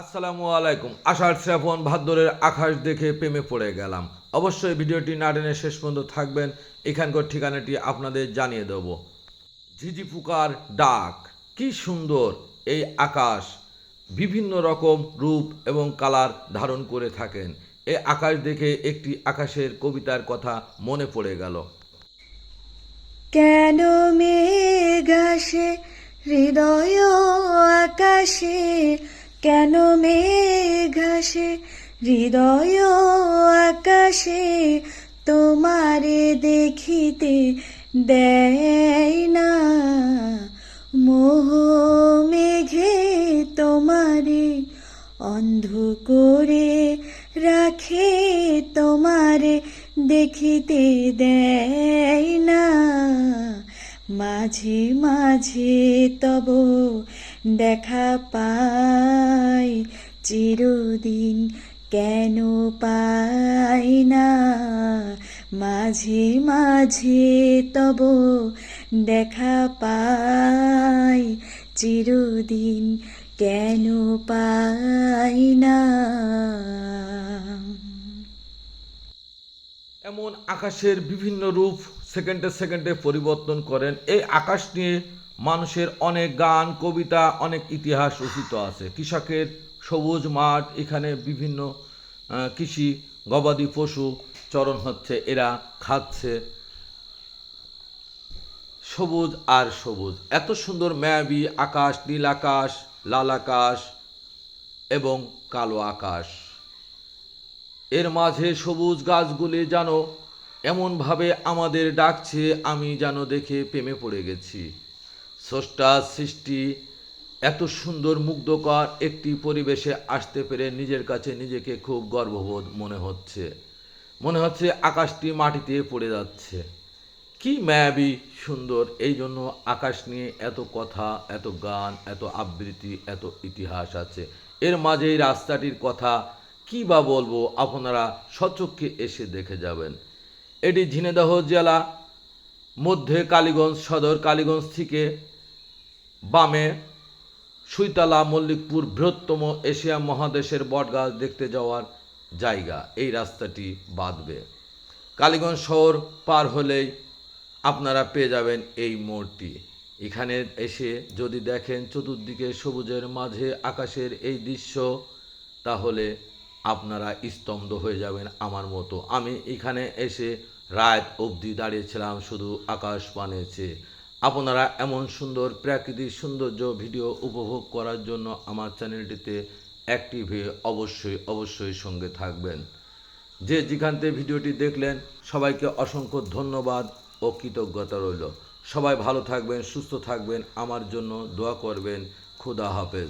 আসসালামু আলাইকুম। আষাঢ় শ্রাবণ ভাদ্রের আকাশ দেখে প্রেমে পড়ে গেলাম। অবশ্যই ভিডিওটি না টেনে শেষ পর্যন্ত থাকবেন। এখানকার ঠিকানাটি আপনাদের জানিয়ে দেব। ঝিঝি পোকার ডাক। কি সুন্দর এই আকাশ। বিভিন্ন রকম রূপ এবং কালার ধারণ করে থাকেন। এই আকাশ দেখে একটি আকাশের কবিতার কথা মনে পড়ে গেল। কেন মেঘাসে হৃদয় আকাশে কেন মেঘ মেঘাসে হৃদয় আকাশে তোমারে দেখিতে দেয় না। মোহ মেঘে তোমারে অন্ধ করে রাখে, তোমারে দেখিতে দেয় না। মাঝে মাঝে তব দেখা পাই, চিরদিন কেন পাই না? মাঝে মাঝে তব দেখা পাই, চিরদিন কেন পাই না? এমন আকাশের বিভিন্ন রূপ সেকেন্ডে সেকেন্ডে পরিবর্তন করেন। এই আকাশ নিয়ে মানুষের অনেক গান, কবিতা, অনেক ইতিহাস রচিত আছে। কৃষকের সবুজ মাঠ, এখানে বিভিন্ন কৃষি, গবাদি পশু চরণ হচ্ছে, এরা খাচ্ছে। সবুজ আর সবুজ। এত সুন্দর ম্যাবি, আকাশ, নীল আকাশ, লাল আকাশ এবং কালো আকাশ। এর মাঝে সবুজ গাছগুলি যেন এমনভাবে আমাদের ডাকছে, আমি যেন দেখে প্রেমে পড়ে গেছি। স্রষ্টা সৃষ্টি এত সুন্দর মুগ্ধকর একটি পরিবেশে আসতে পেরে নিজের কাছে নিজেকে খুব গর্ববোধ মনে হচ্ছে। মনে হচ্ছে আকাশটি মাটিতে পড়ে যাচ্ছে। কি মায়াবী সুন্দর, এই জন্য আকাশ নিয়ে এত কথা, এত গান, এত আবৃত্তি, এত ইতিহাস আছে। এর মাঝেই রাস্তাটির কথা কি বা বলব আপনারা সচক্ষে এসে দেখে যাবেন। এটি ঝিনেদহ জেলা মধ্যে কালীগঞ্জ সদর কালীগঞ্জ থেকে বামে সুইতালা মল্লিকপুর বৃহত্তম এশিয়া মহাদেশের বটগাছ দেখতে যাওয়ার জায়গা। এই রাস্তাটি বাঁধবে। কালীগঞ্জ শহর পার হলেই আপনারা পেয়ে যাবেন এই মোড়টি। এখানে এসে যদি দেখেন চতুর্দিকে সবুজের মাঝে আকাশের এই দৃশ্য, তাহলে আপনারা স্তম্ভ হয়ে যাবেন আমার মতো। আমি এখানে এসে রাত অবধি দাঁড়িয়েছিলাম শুধু আকাশ পানে চেয়ে আপনারা এমন সুন্দর প্রাকৃতিক সৌন্দর্য ভিডিও উপভোগ করার জন্য আমার চ্যানেলটিতে অ্যাক্টিভ হয়ে অবশ্যই অবশ্যই সঙ্গে থাকবেন। যে যেখানতে ভিডিওটি দেখলেন, সবাইকে অসংখ্য ধন্যবাদ ও কৃতজ্ঞতা রইল। সবাই ভালো থাকবেন, সুস্থ থাকবেন, আমার জন্য দোয়া করবেন। খুদা হাফেজ।